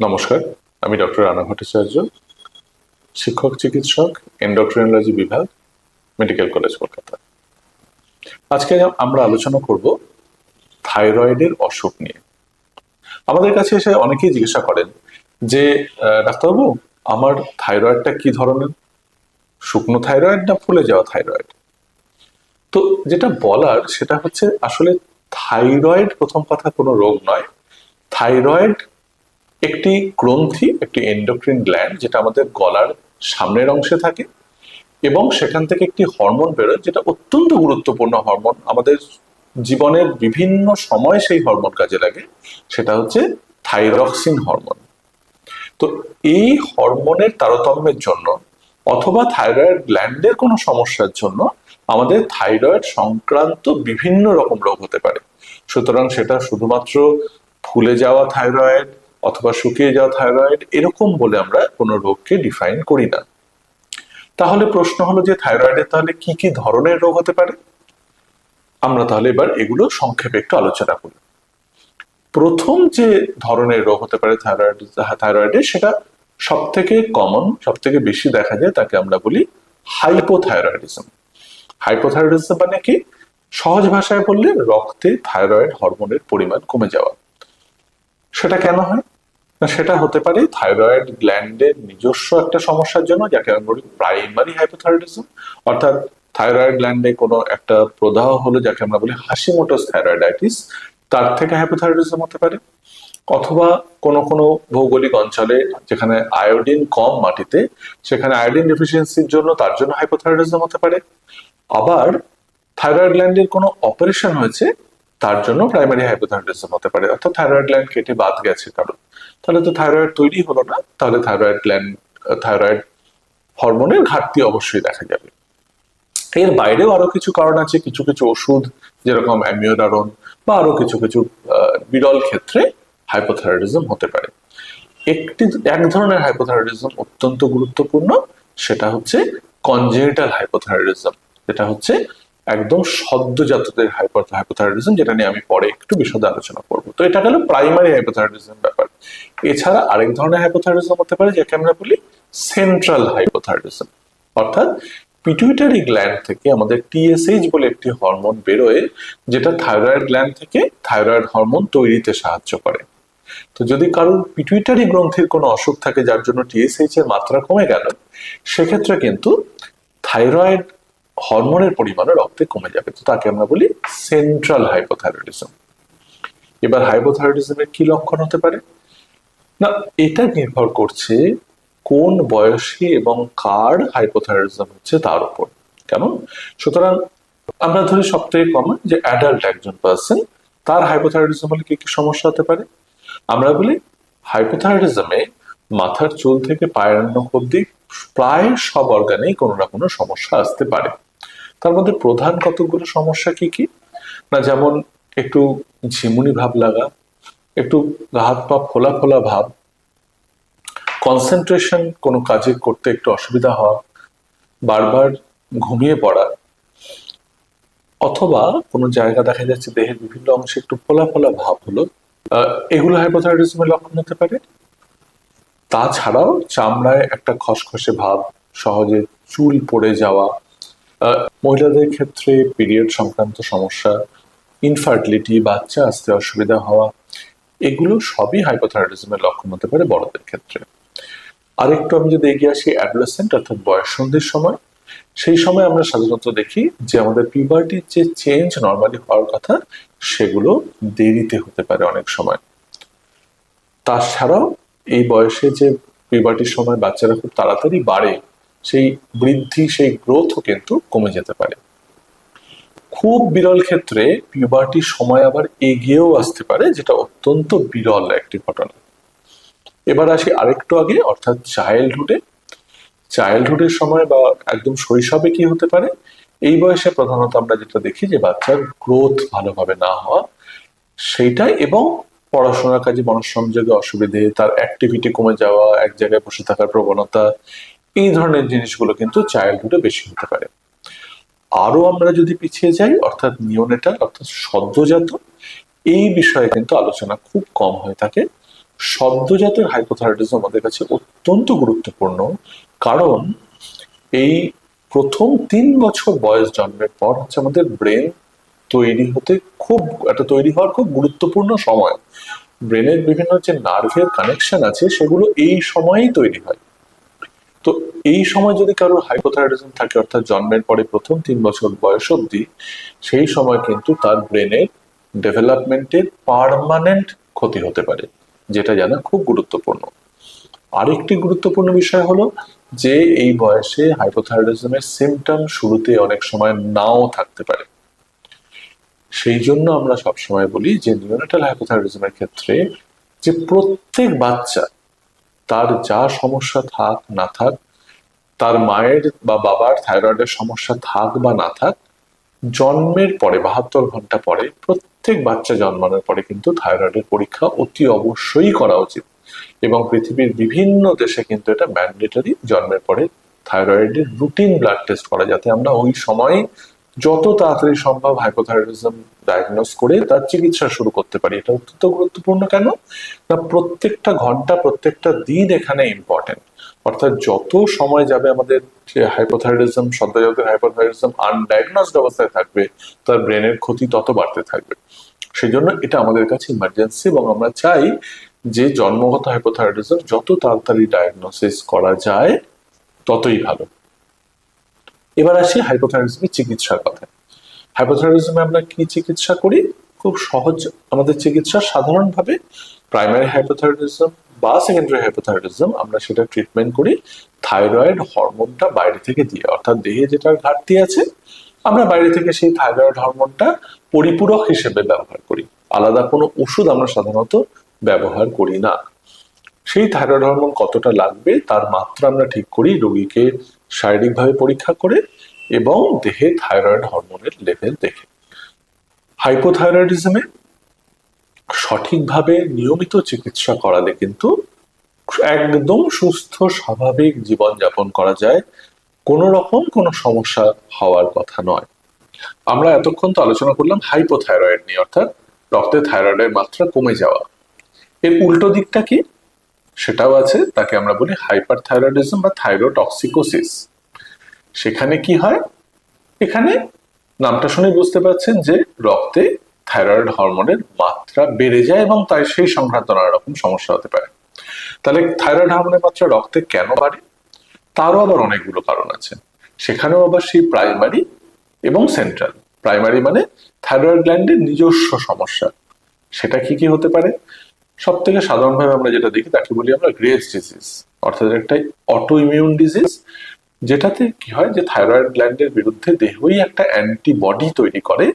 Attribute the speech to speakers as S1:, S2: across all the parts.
S1: নমস্কার, আমি ডক্টর রানা ভট্টাচার্য, শিক্ষক, চিকিৎসক এন্ডোক্রিনোলজি বিভাগ মেডিকেল কলেজ কলকাতা। আজকে আমরা আলোচনা করব থাইরয়েডের অসুখ নিয়ে। আমাদের কাছে এসে অনেকেই জিজ্ঞাসা করেন যে ডাক্তারবাবু, আমার থাইরয়েডটা কি ধরনের? শুকনো থাইরয়েড না ফুলে যাওয়া থাইরয়েড? তো যেটা বলার সেটা হচ্ছে, আসলে থাইরয়েড প্রথম কথা কোনো রোগ নয়। থাইরয়েড একটি গ্রন্থি, একটি এন্ডোক্রিন গ্ল্যান্ড যেটা আমাদের গলার সামনের অংশে থাকে এবং সেখান থেকে একটি হরমোন বেরোয় যেটা অত্যন্ত গুরুত্বপূর্ণ হরমোন আমাদের জীবনের বিভিন্ন সময় সেই হরমোন কাজে লাগে, সেটা হচ্ছে থাইরক্সিন হরমোন তো এই হরমোনের তারতম্যের জন্য অথবা থাইরয়েড গ্ল্যান্ডের কোনো সমস্যার জন্য আমাদের থাইরয়েড সংক্রান্ত বিভিন্ন রকম রোগ হতে পারে। সুতরাং সেটা শুধুমাত্র ফুলে যাওয়া থাইরয়েড অথবা শুকিয়ে যাওয়া থাইরয়েড এরকম বলে আমরা কোনো রোগকে ডিফাইন করি না। তাহলে প্রশ্ন হলো যে থাইরয়েডের তাহলে কি কি ধরনের রোগ হতে পারে? আমরা তাহলে এবার এগুলো সংক্ষেপে একটু আলোচনা করি। প্রথম যে ধরনের রোগ হতে পারে থাইরয়েড থাইরয়েডের সেটা সব থেকে কমন সব থেকে বেশি দেখা যায় তাকে আমরা বলি হাইপোথাইরয়েডিজম হাইপোথাইরয়েডিজম মানে কি? সহজ ভাষায় বললে রক্তে থাইরয়েড হরমোনের পরিমাণ কমে যাওয়া। সেটা কেন হয়? সেটা হতে পারে থাইরয়েড গ্ল্যান্ডের নিজস্ব একটা সমস্যার জন্য যাকে আমরা বলি প্রাইমারি হাইপোথাইরয়েডিজম। অর্থাৎ থাইরয়েড গ্ল্যান্ডে কোনো একটা প্রদাহ হলো যাকে আমরা বলি হাসিমোটোস থাইরয়েডাইটিস, তার থেকে হাইপোথাইরয়েডিজম হতে পারে। অথবা কোনো কোনো ভৌগোলিক অঞ্চলে যেখানে আয়োডিন কম মাটিতে, সেখানে আয়োডিন ডেফিসিয়েন্সির জন্য তার জন্য হাইপোথাইরয়েডিজম হতে পারে। আবার থাইরয়েড গ্ল্যান্ডের কোনো অপারেশন হয়েছে তার জন্য প্রাইমারি হাইপোথাইরয়েডিজম হতে পারে। অর্থাৎ থাইরয়েড গ্ল্যান্ড কেটে বাদ গেছে কারণ। তাহলে তো থাইরয়েড তৈরি হলো না, তাহলে থাইরয়েড গ্ল্যান্ড থাইরয়েড হরমোনের ঘাটতি অবশ্যই দেখা যাবে। এর বাইরেও আরও কিছু কারণ আছে, কিছু কিছু ওষুধ যেরকম অ্যামিওডারন বা আরও কিছু কিছু বিরল ক্ষেত্রে হাইপোথাইরয়েডিজম হতে পারে। একটি, এক ধরনের হাইপোথাইরয়েডিজম অত্যন্ত গুরুত্বপূর্ণ, সেটা হচ্ছে কনজেনিটাল হাইপোথাইরয়েডিজম যেটা হচ্ছে একদম সদ্যজাতদের হাইপোথাইরয়েডিজম যেটা নিয়ে আমি পরে একটু বিশদে আলোচনা করব। তো এটা গেল প্রাইমারি হাইপোথাইরয়েডিজম ব্যাপার। এছাড়া আরেক ধরনের হাইপোথাইরয়েডিজম হতে পারে, যাকে আমরা বলি সেন্ট্রাল হাইপোথাইরয়েডিজম অর্থাৎ পিটুইটারি গ্ল্যান্ড থেকে আমাদের টিএসএইচ বলে একটি হরমোন বেরোয়, যেটা থাইরয়েড গ্ল্যান্ড থেকে থাইরয়েড হরমোন তৈরিতে সাহায্য করে। তো যদি কারোর পিটুইটারি গ্রন্থির কোনো অসুখ থাকে, যার জন্য টিএসএইচ এর মাত্রা কমে গেল, সেক্ষেত্রে কিন্তু থাইরয়েড হরমোনের পরিমাণও রক্তে কমে যাবে। তো তাকে আমরা বলি সেন্ট্রাল হাইপোথাইরয়েডিজম এবার হাইপোথাইরয়েডিজমের কি লক্ষণ হতে পারে? না, এটা নির্ভর করছে কোন বয়সী এবং কার হাইপোথাইরয়েডিজম হচ্ছে তার উপর। কেমন? সুতরাং আমরা ধরি সব থেকে কমন যে অ্যাডাল্ট একজন পার্সন তার হাইপোথাইরয়েডিজম হলে কি কি সমস্যা হতে পারে? আমরা বলি হাইপোথাইরয়েডিজমে মাথার চুল থেকে পায়ের নখ অব্দি প্রায় সব অর্গানেই কোনো না কোনো সমস্যা আসতে পারে। তার মধ্যে প্রধান কতগুলো সমস্যা কি কি? না, যেমন একটু ঝিমুনি ভাব লাগা, একটু হাত পা ফোলা ফোলা ভাব কনসেন্ট্রেশন কোনো কাজে করতে একটু অসুবিধা হওয়া, বারবার ঘুমিয়ে পড়া, অথবা কোনো জায়গা দেখা যাচ্ছে দেহের বিভিন্ন অংশে একটু ফোলা ফোলা ভাব হলো এগুলো হাইপোথাইরয়েডিজমের লক্ষণ হতে পারে। তাছাড়াও চামড়ায় একটা খসখসে ভাব, সহজে চুল পড়ে যাওয়া মহিলাদের ক্ষেত্রে পিরিয়ড সংক্রান্ত সমস্যা ইনফার্টিলিটি বাচ্চা আসতে অসুবিধা হওয়া, এগুলো সবই হাইপোথাইরয়েডিজমের লক্ষণ হতে পারে বড়দের ক্ষেত্রে। আরেকটু আমি যদি এগিয়ে আসি অ্যাডোলেসেন্ট অর্থাৎ বয়ঃসন্ধির সময়, সেই সময় আমরা সাধারণত দেখি যে আমাদের পিউবার্টির যে চেঞ্জ নর্মালি হওয়ার কথা, সেগুলো দেরিতে হতে পারে অনেক সময়। তাছাড়াও এই বয়সে যে পিউবার্টির সময় বাচ্চারা খুব তাড়াতাড়ি বাড়ে, সেই বৃদ্ধি, সেই গ্রোথও কিন্তু কমে যেতে পারে। খুব বিরল ক্ষেত্রে পিউবার্টির সময় আবার এগিয়েও আসতে পারে, যেটা অত্যন্ত বিরল একটি ঘটনা। এবার আসি আরেকটু আগে, অর্থাৎ চাইল্ডহুডে চাইল্ডহুডের সময় বা একদম শৈশবে কি হতে পারে? এই বয়সে প্রধানত আমরা যেটা দেখি যে বাচ্চার গ্রোথ ভালোভাবে না হওয়া, সেইটাই এবং পড়াশোনার কাজে মনঃসংযোগে অসুবিধে, তার অ্যাক্টিভিটি কমে যাওয়া, এক জায়গায় বসে থাকার প্রবণতা, এই ধরনের জিনিসগুলো কিন্তু চাইল্ডহুডে বেশি হতে পারে। আরও আমরা যদি পিছিয়ে যাই, অর্থাৎ নিওনেটাল অর্থাৎ সদ্যজাত এই বিষয়ে কিন্তু আলোচনা খুব কম হয়ে থাকে। সদ্যজাতের হাইপোথাইরয়েডিজম আমাদের কাছে অত্যন্ত গুরুত্বপূর্ণ, কারণ এই প্রথম তিন বছর বয়স জন্মের পর হচ্ছে আমাদের ব্রেন তৈরি হতে খুব, একটা তৈরি হওয়ার খুব গুরুত্বপূর্ণ সময়। ব্রেনের বিভিন্ন যে নার্ভের কানেকশন আছে, সেগুলো এই সময়েই তৈরি হয়। তো এই সময় যদি কারোর হাইপোথাইরয়েডিজম থাকে, অর্থাৎ জন্মের পরে প্রথম তিন বছর বয়স অবধি, সেই সময় কিন্তু তার ব্রেনের ডেভেলপমেন্টের পার্মানেন্ট ক্ষতি হতে পারে, যেটা জানা খুব গুরুত্বপূর্ণ। আরেকটি গুরুত্বপূর্ণ বিষয় হলো যে, এই বয়সে হাইপোথাইরয়েডিজমের সিমটম শুরুতে অনেক সময় নাও থাকতে পারে। সেই জন্য আমরা সবসময় বলি যে নিউনেটাল হাইপোথাইরয়েডিজমের ক্ষেত্রে যে প্রত্যেক বাচ্চা, তার যা সমস্যা থাক না থাক, তার মায়ের বা বাবার থাইরয়েডের সমস্যা থাক বা না থাক, জন্মের পরে, বাহাত্তর ঘণ্টা পরে, প্রত্যেক বাচ্চা জন্মানোর পরে কিন্তু থাইরয়েডের পরীক্ষা অতি অবশ্যই করা উচিত। এবং পৃথিবীর বিভিন্ন দেশে কিন্তু এটা ম্যান্ডেটরি জন্মের পরে থাইরয়েডের রুটিন ব্লাড টেস্ট করা, যাতে আমরা ওই সময় যত তাড়াতাড়ি সম্ভব হাইপোথাইরয়েডিজম ডায়াগনোস করে তার চিকিৎসা শুরু করতে পারি। এটা অত্যন্ত গুরুত্বপূর্ণ কেন? না, প্রত্যেকটা ঘণ্টা, প্রত্যেকটা দিন এখানে ইম্পর্টেন্ট অর্থাৎ যত সময় যাবে আমাদের হাইপোথাইরয়েডিজম সদ্যজাতের হাইপোথাইরয়েডিজম আনডায়াগনোসড অবস্থায় থাকবে, তার ব্রেনের ক্ষতি তত বাড়তে থাকবে। সেই জন্য এটা আমাদের কাছে ইমার্জেন্সি এবং আমরা চাই যে জন্মগত হাইপোথাইরয়েডিজম যত তাড়াতাড়ি ডায়াগনোসিস করা যায়, ততই ভালো। এবার আসি হাইপোথাইরয়েডিজমের চিকিৎসার কথা হাইপোথাইরয়েডিজমে আমরা কি চিকিৎসা করি? খুব সহজ আমাদের চিকিৎসা। সাধারণভাবে প্রাইমারি হাইপোথাইরয়েডিজম বা সেকেন্ডারি হাইপোথাইরয়েডিজম আমরা সেটা ট্রিটমেন্ট করি। থাইরয়েড হরমোনটা বাইরে থেকে দিয়ে। অর্থাৎ দেহে যেটার ঘাটতি আছে, আমরা বাইরে থেকে সেই থাইরয়েড হরমোনটা পরিপূরক হিসেবে ব্যবহার করি। আলাদা কোনো ওষুধ আমরা সাধারণত ব্যবহার করি না। সেই থাইরয়েড হরমোন কতটা লাগবে, তার মাত্রা আমরা ঠিক করি। রোগীকে শারীরিকভাবে পরীক্ষা করে এবং দেহে থাইরয়েড হরমোনের লেভেল দেখে। হাইপোথাইরয়েডিজমে সঠিকভাবে নিয়মিত চিকিৎসা করালে কিন্তু একদম সুস্থ, স্বাভাবিক জীবনযাপন করা যায়। কোনো রকম কোনো সমস্যা হওয়ার কথা নয়। আমরা এতক্ষণ তো আলোচনা করলাম হাইপোথাইরয়েড নিয়ে, অর্থাৎ রক্তে থাইরয়েডের মাত্রা কমে যাওয়া। এর উল্টো দিকটা কি? সেটাও আছে, তাকে আমরা বলি হাইপার থাইরয়েডিজম বা থাইরোটক্সিকোসিস সেখানে কি হয়? এখানে নামটা শুনে বুঝতে পারছেন যে রক্তে থাইরয়েড হরমোনের মাত্রা বেড়ে যায় এবং তাই সেই সংক্রান্ত নানা রকম সমস্যা হতে পারে। তাহলে থাইরয়েড হরমোনের মাত্রা রক্তে কেন বাড়ে? তারও আবার অনেকগুলো কারণ আছে। সেখানেও আবার সেই প্রাইমারি এবং সেন্ট্রাল প্রাইমারি মানে থাইরয়েড গ্ল্যান্ডের নিজস্ব সমস্যা। সেটা কি কি হতে পারে? সব থেকে সাধারণভাবে আমরা যেটা দেখি, তাকে বলি আমরা গ্রেভস ডিজিজ অর্থাৎ একটা অটো ইমিউন ডিজিজ যেটাতে কি হয় যে থাইরয়েড গ্ল্যান্ডের বিরুদ্ধে দেহই একটা অ্যান্টিবডি তৈরি করে,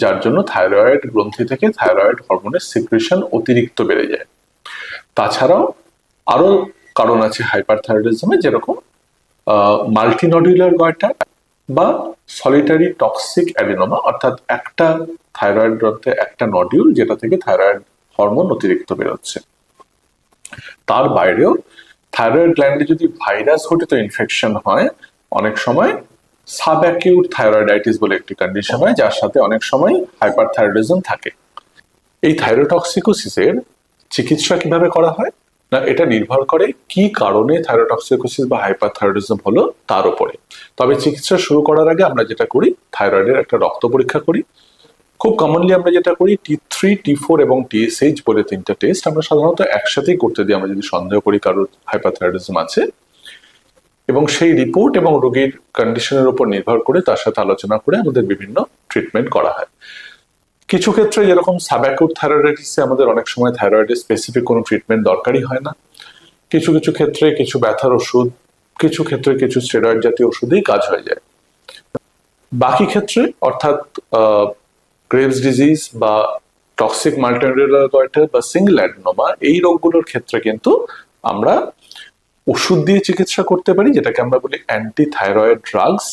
S1: যার জন্য থাইরয়েড গ্রন্থি থেকে থাইরয়েড হরমোনের সিক্রেশন অতিরিক্ত বেড়ে যায়। তাছাড়াও আরও কারণ আছে হাইপার থাইরয়েডিজমে যেরকম মাল্টিনডিউলার গয়টা বা সলিটারি টক্সিক অ্যাডিনোমা অর্থাৎ একটা থাইরয়েড গ্রন্থে একটা নডিউল যেটা থেকে থাইরয়েড হরমোন অতিরিক্ত বেরোচ্ছে। তার বাইরেও থাইরয়েড গ্ল্যান্ডে যদি ভাইরাস ঘটিত ইনফেকশন হয়, অনেক সময় সাবঅ্যাকিউট থাইরয়েডাইটিস বলে একটি কন্ডিশন হয়, যার সাথে অনেক সময় হাইপার থাইরয়েডিজম থাকে। এই থাইরোটক্সিকোসিসের চিকিৎসা কীভাবে করা হয়? না, এটা নির্ভর করে কি কারণে থাইরোটক্সিকোসিস বা হাইপার থাইরয়েডিজম হলো তার উপরে। তবে চিকিৎসা শুরু করার আগে আমরা যেটা করি, থাইরয়েডের একটা রক্ত পরীক্ষা করি। খুব কমনলি আমরা যেটা করি টি থ্রি টি ফোর এবং টিএসএইচ বলে তিনটা টেস্ট আমরা সাধারণত একসাথেই করতে দিই। আমরা যদি সন্দেহ করি কারোর হাইপাথাইরয়েডিজম আছে এবং সেই রিপোর্ট এবং রোগীর কন্ডিশনের উপর নির্ভর করে তার সাথে আলোচনা করে আমাদের বিভিন্ন ট্রিটমেন্ট করা হয়। কিছু ক্ষেত্রে যেরকম সাব্যাকুট থাইরয়েডিসে আমাদের অনেক সময় থাইরয়েডের স্পেসিফিক কোনো ট্রিটমেন্ট দরকারই হয় না। কিছু কিছু ক্ষেত্রে কিছু ব্যথার ওষুধ, কিছু ক্ষেত্রে কিছু স্টেরয়েড জাতীয় ওষুধেই কাজ হয়ে যায়। বাকি ক্ষেত্রে অর্থাৎ গ্রেভস ডিজিজ বা টক্সিক মাল্টিনিউলার গয়টার বা সিঙ্গেল অ্যাডনোমা এই রোগগুলোর ক্ষেত্রে কিন্তু আমরা ওষুধ দিয়ে চিকিৎসা করতে পারি, যেটাকে আমরা বলি অ্যান্টি থাইরয়েড ড্রাগস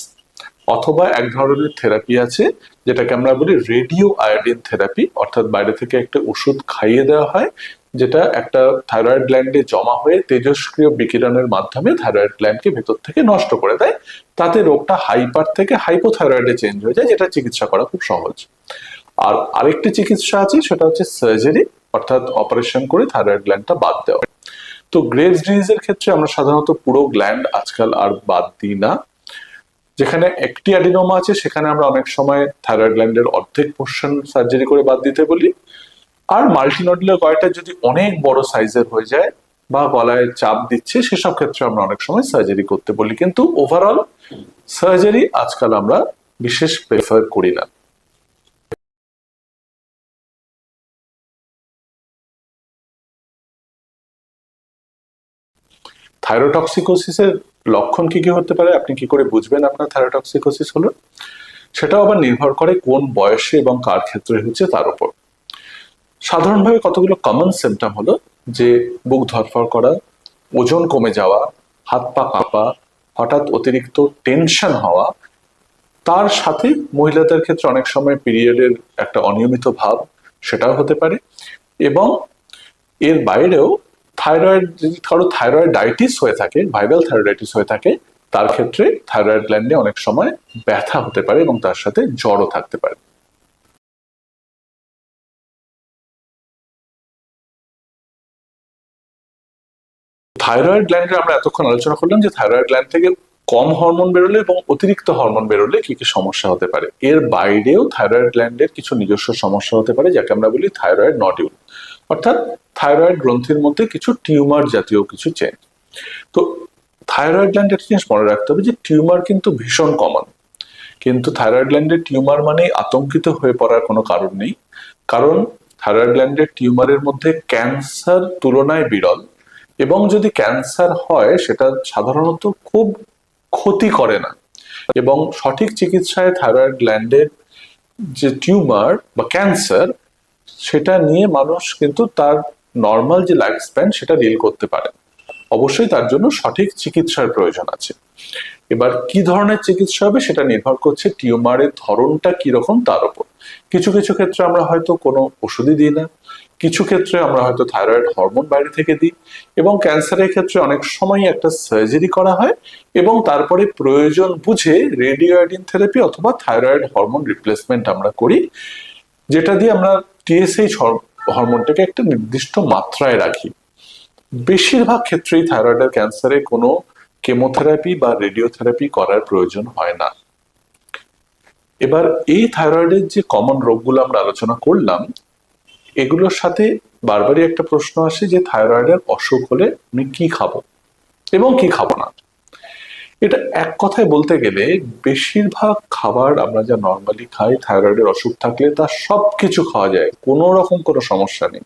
S1: অথবা এক ধরনের থেরাপি আছে, যেটাকে আমরা বলি রেডিও আয়োডিন থেরাপি অর্থাৎ বাইরে থেকে একটা ওষুধ খাইয়ে দেওয়া হয় যেটা একটা থাইরয়েড গ্ল্যান্ডে জমা হয়ে তেজস্ক্রিয় বিকিরণের মাধ্যমে থাইরয়েড গ্ল্যান্ডকে ভেতর থেকে নষ্ট করে দেয়। তাতে রোগটা হাইপার থেকে হাইপোথাইরয়েডে চেঞ্জ হয়ে যায়, যেটা চিকিৎসা করা খুব সহজ। আর আরেকটি চিকিৎসা আছে, সেটা হচ্ছে সার্জারি অর্থাৎ অপারেশন করে থাইরয়েড গ্ল্যান্ডটা বাদ দেওয়া। তো গ্রেভস ডিজিজের ক্ষেত্রে আমরা সাধারণত পুরো গ্ল্যান্ড আজকাল আর বাদ দিই না। যেখানে একটি অ্যাডিনোমা আছে, সেখানে আমরা অনেক সময় থাইরয়েড গ্ল্যান্ডের অর্ধেক পোর্শন সার্জারি করে বাদ দিতে বলি। আর মাল্টিনোডুলার গয়টা যদি অনেক বড় সাইজের হয়ে যায় বা গলায় চাপ দিচ্ছে, সেসব ক্ষেত্রে আমরা অনেক সময় সার্জারি করতে বলি। কিন্তু ওভারঅল সার্জারি আজকাল আমরা বিশেষ প্রেফার করি না। থাইরোটক্সিকোসিসের লক্ষণ কি কি হতে পারে? আপনি কি করে বুঝবেন আপনার থাইরোটক্সিকোসিস হলো? সেটাও আবার নির্ভর করে কোন বয়সে এবং কার ক্ষেত্রে হচ্ছে তার উপর। সাধারণভাবে কতগুলো কমন সিমটম হলো? যে বুক ধরফর করা, ওজন কমে যাওয়া, হাত পা কাঁপা, হঠাৎ অতিরিক্ত টেনশন হওয়া, তার সাথে মহিলাদের ক্ষেত্রে অনেক সময় পিরিয়ডের একটা অনিয়মিত ভাব, সেটাও হতে পারে। এবং এর বাইরেও থাইরয়েড যদি কারও থাইরয়েডাইটিস হয়ে থাকে ভাইরাল থাইরয়েডাইটিস হয়ে থাকে, তার ক্ষেত্রে থাইরয়েড গ্ল্যান্ডে অনেক সময় ব্যথা হতে পারে এবং তার সাথে জ্বরও থাকতে পারে। থাইরয়েড গ্ল্যান্ডের আমরা এতক্ষণ আলোচনা করলাম যে থাইরয়েড গ্ল্যান্ড থেকে কম হরমোন বেরোলে এবং অতিরিক্ত হরমোন বেরোলে কি কি সমস্যা হতে পারে। এর বাইরেও থাইরয়েড গ্ল্যান্ডের কিছু নিজস্ব সমস্যা হতে পারে, যাকে আমরা বলি থাইরয়েড নডিউল অর্থাৎ থাইরয়েড গ্রন্থির মধ্যে কিছু টিউমার জাতীয় কিছু চেঞ্জ তো থাইরয়েড গ্ল্যান্ড একটা জিনিস মনে রাখতে হবে যে টিউমার কিন্তু ভীষণ কমন কিন্তু থাইরয়েড গ্ল্যান্ডের টিউমার মানে আতঙ্কিত হয়ে পড়ার কোনো কারণ নেই। কারণ থাইরয়েড গ্ল্যান্ডের টিউমারের মধ্যে ক্যান্সার তুলনায় বিরল। এবং যদি ক্যান্সার হয়, সেটা সাধারণত খুব ক্ষতি করে না। এবং সঠিক চিকিৎসায় থাইরয়েড গ্ল্যান্ডের যে টিউমার বা ক্যান্সার সেটা নিয়ে মানুষ কিন্তু তার নর্মাল যে লাইফ স্প্যান সেটা ডিল করতে পারে। অবশ্যই তার জন্য সঠিক চিকিৎসার প্রয়োজন আছে। এবার কি ধরনের চিকিৎসা হবে, সেটা নির্ভর করছে টিউমারের ধরনটা কীরকম তার উপর। কিছু কিছু ক্ষেত্রে আমরা হয়তো কোনো ওষুধই দিই না। কিছু ক্ষেত্রে আমরা হয়তো থাইরয়েড হরমোন বাইরে থেকে দিই এবং ক্যান্সারের ক্ষেত্রে অনেক সময় একটা সার্জারি করা হয় এবং তারপরে প্রয়োজন বুঝে রেডিওয়াইডিন থেরাপি অথবা থাইরয়েড হরমোন রিপ্লেসমেন্ট আমরা করি, যেটা দিয়ে আমরা টিএসএইচ হরমোনটাকে একটা নির্দিষ্ট মাত্রায় রাখি। বেশিরভাগ ক্ষেত্রেই থাইরয়েডের ক্যান্সারে কোনো কেমোথেরাপি বা রেডিওথেরাপি করার প্রয়োজন হয় না। এবার এই থাইরয়েডের যে কমন রোগগুলো আমরা আলোচনা করলাম এগুলোর সাথে বারবারই একটা প্রশ্ন আসে যে থাইরয়েডের অসুখ হলে আমি কি খাব? এবং কি খাব না? এটা এক কথায় বলতে গেলে বেশিরভাগ খাবার আমরা যা নর্মালি খাই থাইরয়েডের অসুখ থাকলে তা সব কিছু খাওয়া যায়, কোনো রকম কোনো সমস্যা নেই।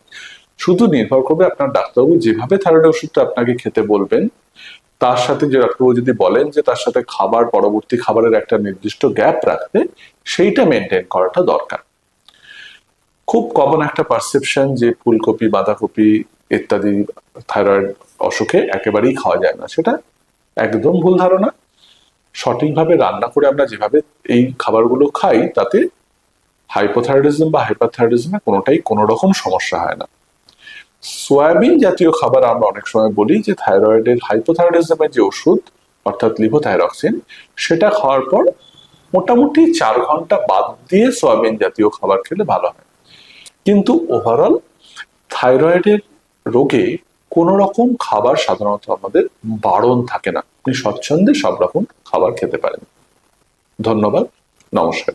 S1: শুধু নির্ভর করবে আপনার ডাক্তারবাবু যেভাবে থাইরয়েড ওষুধটা আপনাকে খেতে বলবেন, তার সাথে যে ডাক্তারবাবু যদি বলেন যে তার সাথে খাবার, পরবর্তী খাবারের একটা নির্দিষ্ট গ্যাপ রাখতে, সেইটা মেনটেন করাটা দরকার। খুব কমন একটা পারসেপশন যে ফুলকপি, বাঁধাকপি ইত্যাদি থাইরয়েড অসুখে একেবারেই খাওয়া যায় না। সেটা একদম ভুল ধারণা। সঠিকভাবে রান্না করে আমরা যেভাবে এই খাবারগুলো খাই, তাতে হাইপোথাইরয়েডিজম বা হাইপারথাইরয়েডিজমে কোনোটাই কোনো রকম সমস্যা হয় না। সয়াবিন জাতীয় খাবার আমরা অনেক সময় বলি যে থাইরয়েডের হাইপোথাইরয়েডিজমের যে ওষুধ, অর্থাৎ লিভোথাইরক্সিন সেটা খাওয়ার পর মোটামুটি চার ঘণ্টা বাদ দিয়ে সয়াবিন জাতীয় খাবার খেলে ভালো হয়। কিন্তু ওভারঅল থাইরয়েডের রোগে কোনো রকম খাবার সাধারণত আমাদের বারণ থাকে না। আপনি স্বচ্ছন্দে সব রকম খাবার খেতে পারেন। ধন্যবাদ, নমস্কার।